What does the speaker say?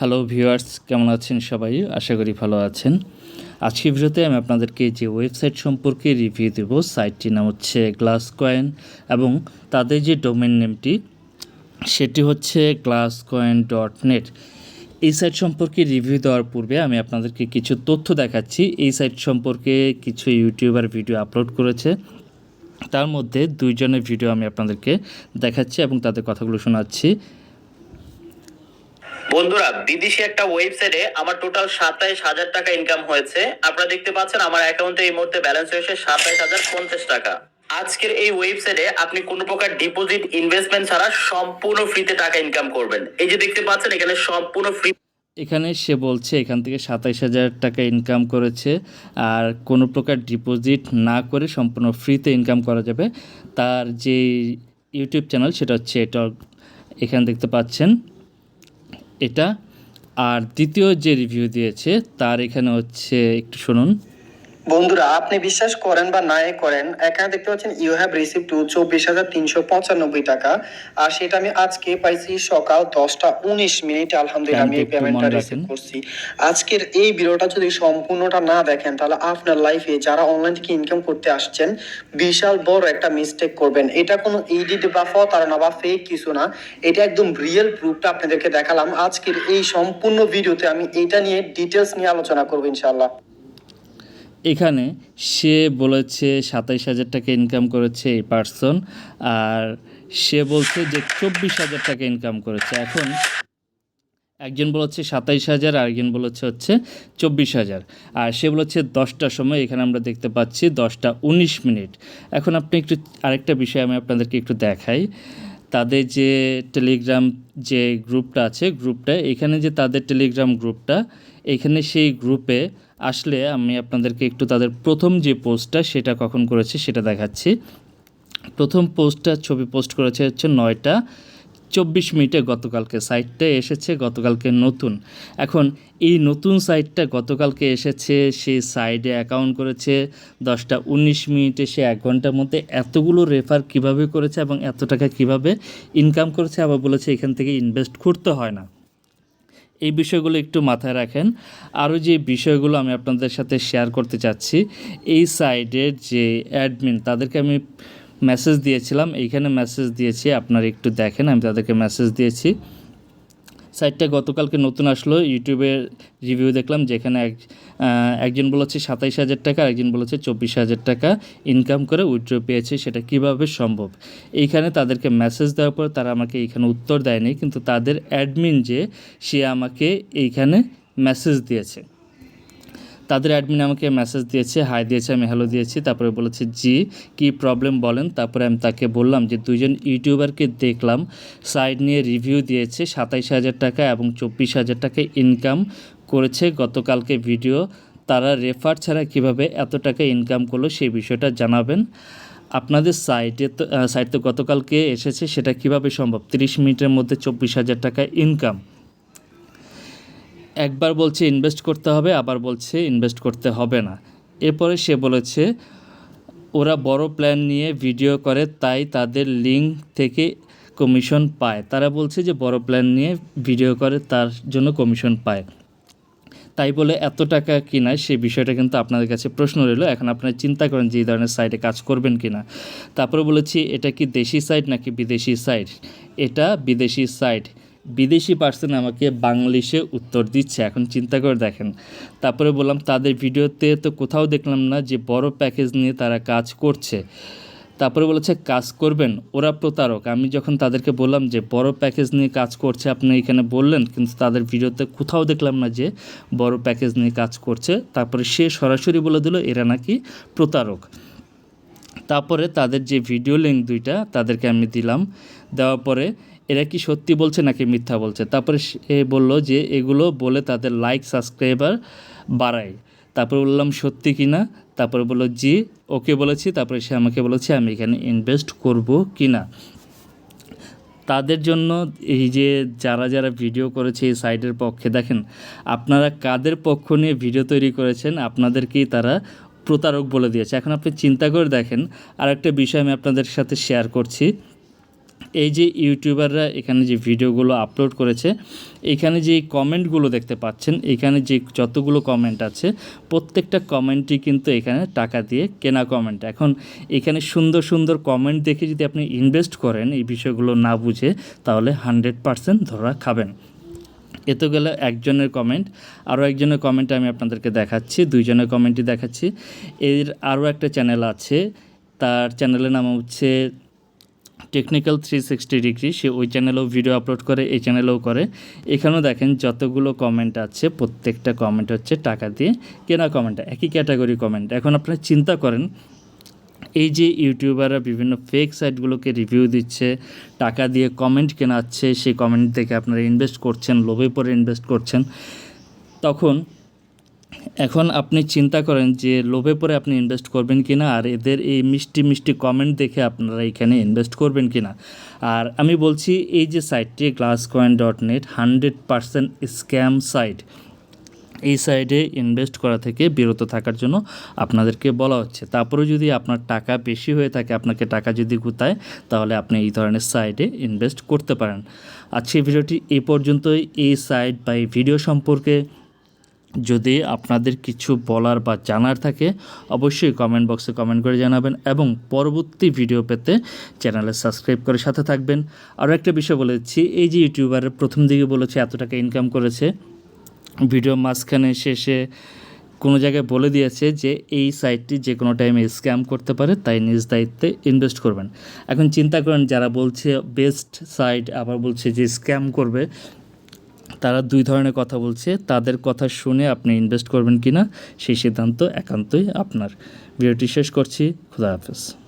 Hello viewers কেমন আছেন সবাই? আশা করি ভালো আছেন। আজকের ভিডিওতে আমি আপনাদেরকে যে ওয়েবসাইট সম্পর্কে রিভিউ দেব সাইটটির নাম হচ্ছে গ্লাস কয়েন এবং তাদের যে ডোমেন নেমটি সেটি হচ্ছে গ্লাস কয়েন ডট নেট এই সাইট সম্পর্কে রিভিউ দেওয়ার পূর্বে আমি আপনাদেরকে কিছু তথ্য দেখাচ্ছি। এই সাইট সম্পর্কে কিছু ইউটিউবার ভিডিও আপলোড করেছে। তার মধ্যে দুইজনের ভিডিও আমি আপনাদেরকে দেখাচ্ছি এবং তাদের কথাগুলো শোনাচ্ছি। বন্ধুরা, বিদেশি একটা ওয়েবসাইটে আমার টোটাল সাতাইশ হাজার টাকা ইনকাম হয়েছে। আপনারা দেখতে পাচ্ছেন আমার অ্যাকাউন্টে এই মুহূর্তে ব্যালেন্স হয়েছে সাতাইশ হাজার পঞ্চাশ টাকা। আজকের এই ওয়েবসাইটে আপনি কোনো প্রকার ডিপোজিট ইনভেস্টমেন্ট ছাড়া সম্পূর্ণ ফ্রিতে টাকা ইনকাম করবেন। এই যে দেখতে পাচ্ছেন, এখানে সম্পূর্ণ ফ্রি এখানে সে বলছে, এখান থেকে সাতাইশ হাজার টাকা ইনকাম করেছে। আর কোনো প্রকার ডিপোজিট না করে সম্পূর্ণ ফ্রিতে ইনকাম করা যাবে। তার যে ইউটিউব চ্যানেল সেটা হচ্ছে এটা এখানে দেখতে পাচ্ছেন এটা। আর দ্বিতীয় যে রিভিউ দিয়েছে তার এখানে হচ্ছে একটু শুনুন। বন্ধুরা আপনি বিশ্বাস করেন বা নাই করেন এখানে দেখতে পাচ্ছেন ইউ হ্যাভ রিসিভ টু চব্বিশ হাজার তিনশো পঁচানব্বই টাকা। আর সেটা আমি আজকে পাইছি সকাল দশটা উনিশ মিনিট। আলহামদুলিল্লাহ আমি এই পেমেন্টটা রিসিভ করছি। আজকের এই ভিডিওটা যদি সম্পূর্ণটা না দেখেন তাহলে আপনার লাইফে যারা অনলাইন থেকে ইনকাম করতে আসছেন বিশাল বড় একটা মিস্টেক করবেন। এটা কোনো ইডিট বা প্রতারণা বা ফেক কিছু না। এটা একদম রিয়েল প্রুফটা আপনাদেরকে দেখালাম। আজকের এই সম্পূর্ণ ভিডিওতে আমি এটা নিয়ে ডিটেলস নিয়ে আলোচনা করব ইনশাল্লাহ এখানে সে বলেছে সাতাইশ হাজার টাকা ইনকাম করেছে এই পার্সন আর সে বলছে যে চব্বিশ হাজার টাকা ইনকাম করেছে। এখন একজন বলেছে সাতাইশ হাজার আর একজন বলেছে হচ্ছে চব্বিশ হাজার। আর সে বলেছে দশটার সময়, এখানে আমরা দেখতে পাচ্ছি দশটা উনিশ মিনিট। এখন আপনি একটু আরেকটা বিষয় আমি আপনাদেরকে একটু দেখাই। তাদের যে টেলিগ্রাম যে গ্রুপটা আছে, গ্রুপটা, এখানে যে তাদের টেলিগ্রাম গ্রুপটা, এখানে সেই গ্রুপে আসলে আমি আপনাদেরকে একটু তাদের প্রথম যে পোস্টটা সেটা কখন করেছে সেটা দেখাচ্ছি। প্রথম পোস্টটা ছবি পোস্ট করেছে হচ্ছে নয়টা চব্বিশ মিনিটে গতকালকে। সাইটটা এসেছে গতকালকে নতুন। এখন এই নতুন সাইটটা গতকালকে এসেছে সেই সাইডে অ্যাকাউন্ট করেছে, দশটা উনিশ মিনিটে সে এক ঘণ্টার মধ্যে এতগুলো রেফার কীভাবে করেছে এবং এত টাকা কীভাবে ইনকাম করেছে আবার বলেছে এখান থেকে ইনভেস্ট করতে হয় না। এই বিষয়গুলো একটু মাথায় রাখেন। আরও যে বিষয়গুলো আমি আপনাদের সাথে শেয়ার করতে চাচ্ছি, এই সাইডের যে অ্যাডমিন তাদেরকে আমি মেসেজ দিয়েছিলাম, এইখানে মেসেজ দিয়েছি, আপনারা একটু দেখেন, আমি তাদেরকে মেসেজ দিয়েছি। সাইটটা গতকালকে নতুন আসলো ইউটিউবের রিভিউ দেখলাম যেখানে এক একজন বলেছে সাতাইশ হাজার টাকা একজন বলেছে চব্বিশ হাজার টাকা ইনকাম করে উইথড্র পেয়েছে, সেটা কীভাবে সম্ভব? এইখানে তাদেরকে মেসেজ দেওয়ার পর তারা আমাকে এইখানে উত্তর দেয়নি, কিন্তু তাদের অ্যাডমিন যে, সে আমাকে এইখানে মেসেজ দিয়েছে। তাদের অ্যাডমিন আমাকে মেসেজ দিয়েছে হাই দিয়েছে, আমি হ্যালো দিয়েছি, তারপরে বলেছে, জি, কি প্রবলেম বলেন? তারপরে আমি তাকে বললাম যে দুজন ইউটিউবারকে দেখলাম সাইড নিয়ে রিভিউ দিয়েছে, সাতাইশ হাজার টাকা এবং চব্বিশ হাজার টাকা ইনকাম করেছে, গতকালকে ভিডিও তারা রেফার ছাড়া কীভাবে এত টাকা ইনকাম করল সেই বিষয়টা জানাবেন। আপনাদের সাইটে তো সাইট তো গতকালকে এসেছে, সেটা কীভাবে সম্ভব? তিরিশ মিনিটের মধ্যে চব্বিশ হাজার টাকা ইনকাম একবার বলছে ইনভেস্ট করতে হবে, আবার বলছে ইনভেস্ট করতে হবে না। এরপরে সে বলেছে, ওরা বড় প্ল্যান নিয়ে ভিডিও করে, তাই তাদের লিঙ্ক থেকে কমিশন পায়। তারা বলছে যে বড় প্ল্যান নিয়ে ভিডিও করে, তার জন্য কমিশন পায়। তাই বলে এত টাকা কিনা সেই বিষয়টা কিন্তু আপনাদের কাছে প্রশ্ন রইল। এখন আপনারা চিন্তা করেন যে এই ধরনের সাইটে কাজ করবেন কিনা। তারপরে বলেছি, এটা কি দেশি সাইট নাকি বিদেশি সাইট এটা বিদেশি সাইট বিদেশি পার্সন আমাকে বাংলিশে উত্তর দিচ্ছে। এখন চিন্তা করে দেখেন। তারপরে বললাম, তাদের ভিডিওতে তো কোথাও দেখলাম না যে বড় প্যাকেজ নিয়ে তারা কাজ করছে। তারপরে বলেছে, কাজ করবেন, ওরা প্রতারক। আমি যখন তাদেরকে বললাম যে, বড় প্যাকেজ নিয়ে কাজ করছে, আপনি এখানে বললেন, কিন্তু তাদের ভিডিওতে কোথাও দেখলাম না যে, বড় প্যাকেজ নিয়ে কাজ করছে। তারপরে সে সরাসরি বলে দিল, এরা নাকি প্রতারক। তারপরে তাদের যে ভিডিও লিঙ্ক দুইটা, তাদেরকে আমি দিলাম। দেওয়ার পরে এরা কি সত্যি বলছে নাকি মিথ্যা বলছে? তারপরে সে বলল যে এগুলো বলে তাদের লাইক সাবস্ক্রাইবার বাড়ায়। তারপরে বললাম, সত্যি কি না? তারপরে বলল, জি, ওকে বলেছি। তারপরে সে আমাকে বলেছে, আমি এখানে ইনভেস্ট করব কি না? তাদের জন্য এই যে যারা যারা ভিডিও করেছে এই সাইডের পক্ষে, দেখেন, আপনারা কাদের পক্ষ নিয়ে ভিডিও তৈরি করেছেন, আপনাদেরকেই তারা প্রতারক বলে দিয়েছে। এখন আপনি চিন্তা করে দেখেন আর একটা বিষয় আমি আপনাদের সাথে শেয়ার করছি। এই যে ইউটিউবাররা এখানে যে ভিডিওগুলো আপলোড করেছে, এখানে যে কমেন্টগুলো দেখতে পাচ্ছেন, এখানে যে যতগুলো কমেন্ট আছে, প্রত্যেকটা কমেন্টই কিন্তু এখানে টাকা দিয়ে কেনা কমেন্ট এখন এখানে সুন্দর সুন্দর কমেন্ট দেখে যদি আপনি ইনভেস্ট করেন এই বিষয়গুলো না বুঝে, তাহলে হান্ড্রেড পারসেন্ট ধরা খাবেন। এ তো গেলে একজনের কমেন্ট আরও একজনের কমেন্ট আমি আপনাদেরকে দেখাচ্ছি, দুইজনের কমেন্টই দেখাচ্ছি। এর আরও একটা চ্যানেল আছে, তার চ্যানেলের নাম হচ্ছে টেকনিক্যাল থ্রি সিক্সটি ডিগ্রি, সে ওই চ্যানেলেও ভিডিও আপলোড করে, এই চ্যানেলেও করে। এখানেও দেখেন যতগুলো কমেন্ট আছে, প্রত্যেকটা কমেন্ট হচ্ছে টাকা দিয়ে কেনা কমেন্ট একই ক্যাটাগরি কমেন্ট এখন আপনারা চিন্তা করেন, এই যে ইউটিউবাররা বিভিন্ন ফেক সাইটগুলোকে রিভিউ দিচ্ছে, টাকা দিয়ে কমেন্ট কেনাচ্ছে, সেই কমেন্ট থেকে আপনারা ইনভেস্ট করছেন, লোভে পরে ইনভেস্ট করছেন, তখন এখন আপনি চিন্তা করেন যে লোভে পরে আপনি ইনভেস্ট করবেন কি না আর এদের এই মিষ্টি মিষ্টি কমেন্ট দেখে আপনারা এখানে ইনভেস্ট করবেন কি না আর আমি বলছি, এই যে সাইটটি glass coin dot net hundred percent scam site এই সাইডে ইনভেস্ট করা থেকে বিরত থাকার জন্য আপনাদেরকে বলা হচ্ছে। তারপরে যদি আপনার টাকা বেশি হয়ে থাকে, আপনাকে টাকা যদি গুতায়, তাহলে আপনি এই ধরনের সাইডে ইনভেস্ট করতে পারেন। আজকে ভিডিওটি এই পর্যন্তই। এই সাইট বা এই ভিডিও সম্পর্কে যদি আপনাদের কিছু বলার বা জানার থাকে, অবশ্যই কমেন্ট বক্সে কমেন্ট করে জানাবেন এবং পরবর্তী ভিডিও পেতে চ্যানেলে সাবস্ক্রাইব করে সাথে থাকবেন। আরও একটা বিষয় বলেছি, এই যে ইউটিউবারের প্রথম দিকে বলেছে এত টাকা ইনকাম করেছে ভিডিও মাঝখানে শেষে কোনো জায়গায় বলে দিয়েছে যে এই সাইটটি যে কোনো টাইমে স্ক্যাম করতে পারে, তাই নিজ দায়িত্বে ইনভেস্ট করবেন। এখন চিন্তা করেন, যারা বলছে বেস্ট সাইট আবার বলছে যে স্ক্যাম করবে তারা দুই ধরনের কথা বলছে। তাদের কথা শুনে আপনি ইনভেস্ট করবেন কি না সেই সিদ্ধান্ত একান্তই আপনার। ভিডিওটি শেষ করছি। খুদা হাফেজ।